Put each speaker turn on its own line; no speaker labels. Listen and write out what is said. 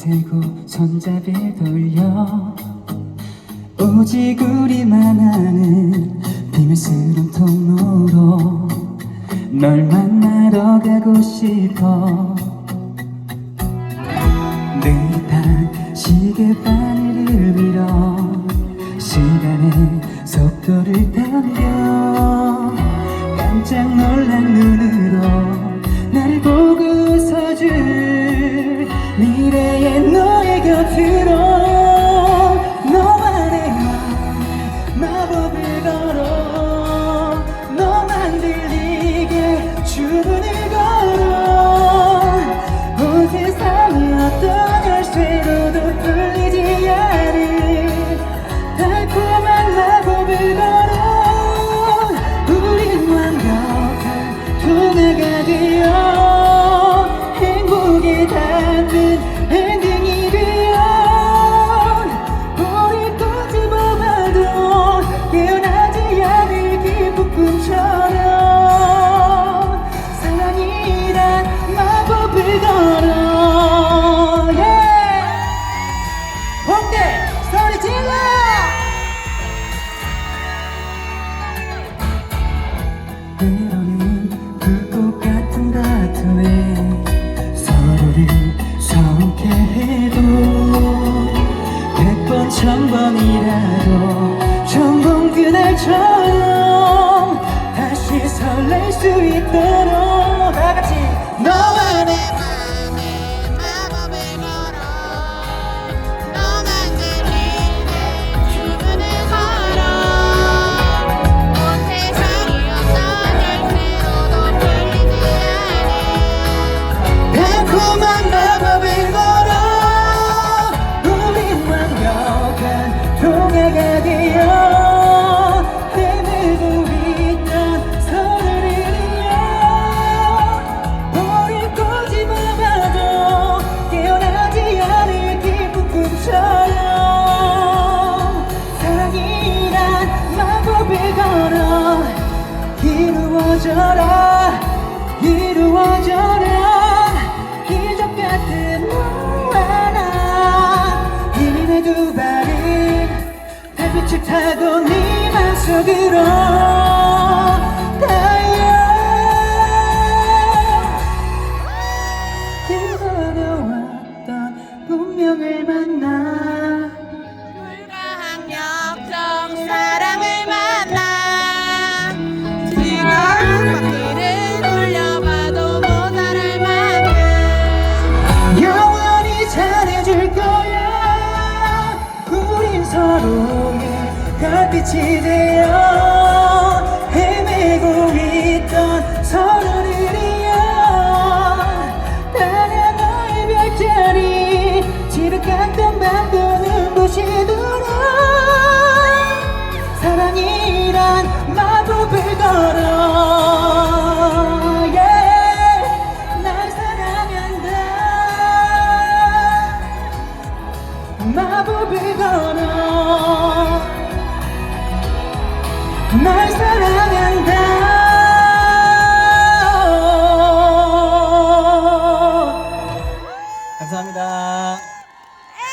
세고 손잡이 돌려. 오직 우리만 아는 비밀스런 통로로 널 만나러 가고 싶어 미래의 너의 곁으로 엔딩이 되어 우리 꼬집어봐도 깨어나지 않을 기쁜 꿈처럼 사랑이란 마법을 걸어 yeah! 홍대 소리 질러 때로는 해도 백번 천번이라도 전번 그날처 이루어져라. 이루어져라. 기적 같은 너와 나. 이미 내두 발은 달빛을 타고 네 맘 속으로 달려. 기다려왔던 운명을 만나 빛이 되어 헤매고 있던 이어 나는 너의 별자리 지독했던 밤도 눈부시도록 사랑이란 마법을 걸어. 날 사랑한다 마법을 걸어 날 사랑한다